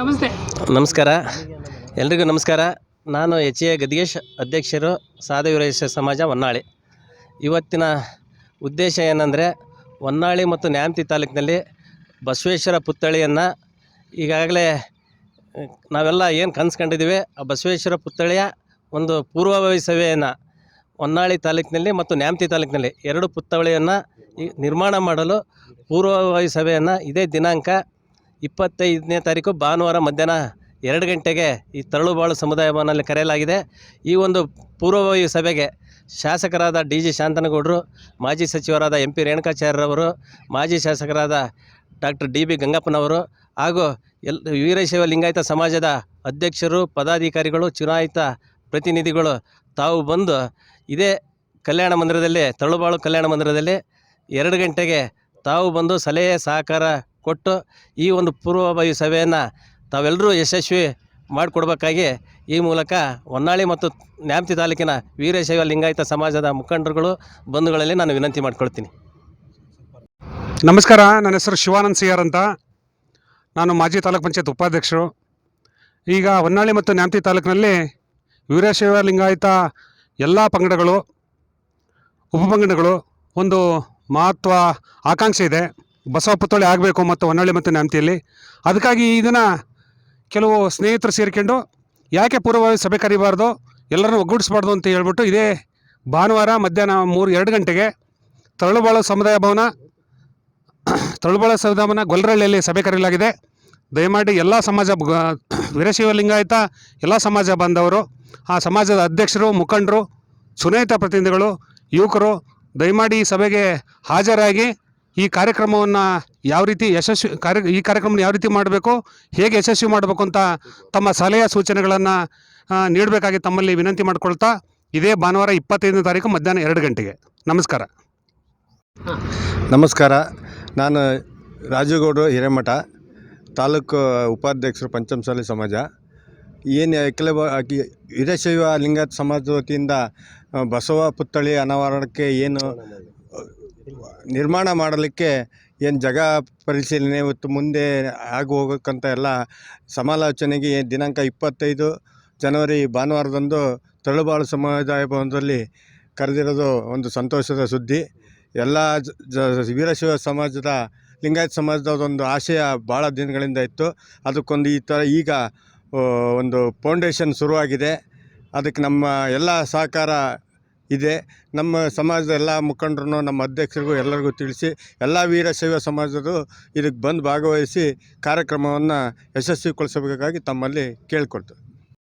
ನಮಸ್ತೆ. ನಮಸ್ಕಾರ. ಎಲ್ರಿಗೂ ನಮಸ್ಕಾರ. ನಾನು ಎಚ್ ಎ ಗದಿಗೇಶ್ ಅಧ್ಯಕ್ಷರು ಸಾಧುವೀರೇಶ ಸಮಾಜ ಹೊನ್ನಾಳಿ. ಇವತ್ತಿನ ಉದ್ದೇಶ ಏನಂದರೆ ಹೊನ್ನಾಳಿ ಮತ್ತು ನ್ಯಾಮತಿ ತಾಲೂಕಿನಲ್ಲಿ ಬಸವೇಶ್ವರ ಪುತ್ಥಳಿಯನ್ನು ಈಗಾಗಲೇ, ನಾವೆಲ್ಲ ಏನು ಕನ್ಸ್ಕೊಂಡಿದ್ದೀವಿ ಕಂಡಿದ್ದೀವಿ ಆ ಬಸವೇಶ್ವರ ಪುತ್ಥಳಿಯ ಒಂದು ಪೂರ್ವಭಾವಿ ಸಭೆಯನ್ನು ಹೊನ್ನಾಳಿ ತಾಲೂಕಿನಲ್ಲಿ ಮತ್ತು ನ್ಯಾಮತಿ ತಾಲೂಕಿನಲ್ಲಿ ಎರಡು ಪುತ್ಥಳಿಯನ್ನು ನಿರ್ಮಾಣ ಮಾಡಲು ಪೂರ್ವಭಾವಿ ಸಭೆಯನ್ನು ಇದೇ ದಿನಾಂಕ ಇಪ್ಪತ್ತೈದನೇ ತಾರೀಕು ಭಾನುವಾರ ಮಧ್ಯಾಹ್ನ ಎರಡು ಗಂಟೆಗೆ ಈ ತರಳುಬಾಳು ಸಮುದಾಯ ಭವನಲ್ಲಿ ಕರೆಯಲಾಗಿದೆ. ಈ ಒಂದು ಪೂರ್ವಭಾವಿ ಸಭೆಗೆ ಶಾಸಕರಾದ ಡಿ ಜಿ ಶಾಂತನಗೌಡರು, ಮಾಜಿ ಸಚಿವರಾದ ಎಂ ಪಿ ರೇಣುಕಾಚಾರ್ಯರವರು, ಮಾಜಿ ಶಾಸಕರಾದ ಡಾಕ್ಟರ್ ಡಿ ಬಿ ಗಂಗಪ್ಪನವರು ಹಾಗೂ ಎಲ್ ವೀರಶೈವ ಲಿಂಗಾಯತ ಸಮಾಜದ ಅಧ್ಯಕ್ಷರು, ಪದಾಧಿಕಾರಿಗಳು, ಚುನಾಯಿತ ಪ್ರತಿನಿಧಿಗಳು ತಾವು ಬಂದು ಇದೇ ಕಲ್ಯಾಣ ಮಂದಿರದಲ್ಲಿ, ತರಳುಬಾಳು ಕಲ್ಯಾಣ ಮಂದಿರದಲ್ಲಿ ಎರಡು ಗಂಟೆಗೆ ತಾವು ಬಂದು ಸಲಹೆ ಸಹಕಾರ ಕೊಟ್ಟು ಈ ಒಂದು ಪೂರ್ವಭಾವಿ ಸಭೆಯನ್ನು ತಾವೆಲ್ಲರೂ ಯಶಸ್ವಿ ಮಾಡಿಕೊಡ್ಬೇಕಾಗಿ ಈ ಮೂಲಕ ಹೊನ್ನಾಳಿ ಮತ್ತು ನ್ಯಾಮತಿ ತಾಲೂಕಿನ ವೀರಶೈವ ಲಿಂಗಾಯತ ಸಮಾಜದ ಮುಖಂಡರುಗಳು, ಬಂಧುಗಳಲ್ಲಿ ನಾನು ವಿನಂತಿ ಮಾಡ್ಕೊಳ್ತೀನಿ. ನಮಸ್ಕಾರ, ನನ್ನ ಹೆಸರು ಶಿವಾನಂದ್ ಸಿಯಾರ್ ಅಂತ. ನಾನು ಮಾಜಿ ತಾಲೂಕ್ ಪಂಚಾಯತ್ ಉಪಾಧ್ಯಕ್ಷರು. ಈಗ ಹೊನ್ನಾಳಿ ಮತ್ತು ನ್ಯಾಮತಿ ತಾಲೂಕಿನಲ್ಲಿ ವೀರಶೈವ ಲಿಂಗಾಯತ ಎಲ್ಲ ಪಂಗಡಗಳು, ಉಪಪಂಗಡಗಳು ಒಂದು ಮಹತ್ವ, ಆಕಾಂಕ್ಷೆ ಇದೆ. ಬಸವ ಪುತ್ಥಳಿ ಆಗಬೇಕು ಮತ್ತು ಹೊನ್ನಳ್ಳಿ ಮತ್ತು ನ್ಯಾಮತಿಯಲ್ಲಿ ಅದಕ್ಕಾಗಿ ಇದನ್ನು ಕೆಲವು ಸ್ನೇಹಿತರು ಸೇರಿಕೊಂಡು ಯಾಕೆ ಪೂರ್ವಭಾವಿ ಸಭೆ ಕರಿಬಾರ್ದು, ಎಲ್ಲರನ್ನೂ ಒಗ್ಗೂಡಿಸ್ಬಾರ್ದು ಅಂತ ಹೇಳ್ಬಿಟ್ಟು ಇದೇ ಭಾನುವಾರ ಮಧ್ಯಾಹ್ನ ಮೂರು, ಎರಡು ಗಂಟೆಗೆ ತರಳುಬಾಳು ಸಮುದಾಯ ಭವನ, ತರಳುಬಾಳು ಸಮುದಾಯ ಭವನ ಗೊಲ್ಲರಹಳ್ಳಿಯಲ್ಲಿ ಸಭೆ ಕರೆಯಲಾಗಿದೆ. ದಯಮಾಡಿ ಎಲ್ಲ ಸಮಾಜ ವೀರಶೈವ ಲಿಂಗಾಯತ ಎಲ್ಲ ಸಮಾಜ ಬಾಂಧವರು, ಆ ಸಮಾಜದ ಅಧ್ಯಕ್ಷರು, ಮುಖಂಡರು ಚುನಾಯಿತ ಪ್ರತಿನಿಧಿಗಳು, ಯುವಕರು, ದಯಮಾಡಿ ಈ ಸಭೆಗೆ ಹಾಜರಾಗಿ ಈ ಕಾರ್ಯಕ್ರಮವನ್ನು ಯಾವ ರೀತಿ ಯಶಸ್ವಿ ಕಾರ್ಯ, ಈ ಕಾರ್ಯಕ್ರಮನ ಯಾವ ರೀತಿ ಮಾಡಬೇಕು, ಹೇಗೆ ಯಶಸ್ವಿ ಮಾಡಬೇಕು ಅಂತ ತಮ್ಮ ಸಲಹೆ ಸೂಚನೆಗಳನ್ನು ನೀಡಬೇಕಾಗಿ ತಮ್ಮಲ್ಲಿ ವಿನಂತಿ ಮಾಡಿಕೊಳ್ತಾ ಇದೇ ಭಾನುವಾರ ಇಪ್ಪತ್ತೈದನೇ ತಾರೀಕು ಮಧ್ಯಾಹ್ನ ಎರಡು ಗಂಟೆಗೆ. ನಮಸ್ಕಾರ. ನಮಸ್ಕಾರ. ನಾನು ರಾಜುಗೌಡರು ಹಿರೇಮಠ, ತಾಲೂಕು ಉಪಾಧ್ಯಕ್ಷರು ಪಂಚಮಸಾಲಿ ಸಮಾಜ. ಏನು ಆಗಿ- ವೀರಶೈವ ಲಿಂಗಾಯತ ಸಮಾಜ ವತಿಯಿಂದ ಬಸವ ಪುತ್ಥಳಿ ಅನಾವರಣಕ್ಕೆ ಏನು ನಿರ್ಮಾಣ ಮಾಡಲಿಕ್ಕೆ ಏನು ಜಗ ಪರಿಶೀಲನೆ ಇವತ್ತು ಮುಂದೆ ಆಗಿ ಹೋಗೋಕ್ಕಂತ ಎಲ್ಲ ಸಮಾಲೋಚನೆಗೆ ದಿನಾಂಕ ಇಪ್ಪತ್ತೈದು ಜನವರಿ ಭಾನುವಾರದಂದು ತಳುಬಾಳು ಸಮುದಾಯ ಭವನದಲ್ಲಿ ಕರೆದಿರೋದು ಒಂದು ಸಂತೋಷದ ಸುದ್ದಿ. ಎಲ್ಲ ವೀರಶೈವ ಸಮಾಜದ, ಲಿಂಗಾಯತ ಸಮಾಜದ ಒಂದು ಆಶಯ ಭಾಳ ದಿನಗಳಿಂದ ಇತ್ತು. ಅದಕ್ಕೊಂದು ಈ ಥರ ಈಗ ಒಂದು ಫೌಂಡೇಶನ್ ಶುರುವಾಗಿದೆ. ಅದಕ್ಕೆ ನಮ್ಮ ಎಲ್ಲ ಸಹಕಾರ ಇದೆ. ನಮ್ಮ ಸಮಾಜದ ಎಲ್ಲ ಮುಖಂಡರು ನಮ್ಮ ಅಧ್ಯಕ್ಷರಿಗೂ ಎಲ್ಲರಿಗೂ ತಿಳಿಸಿ, ಎಲ್ಲ ವೀರಶೈವ ಸಮಾಜದ್ದು ಇದಕ್ಕೆ ಬಂದು ಭಾಗವಹಿಸಿ ಕಾರ್ಯಕ್ರಮವನ್ನು ಯಶಸ್ವಿಗೊಳಿಸಬೇಕಾಗಿ ತಮ್ಮಲ್ಲಿ ಕೇಳಿಕೊಡ್ತೇವೆ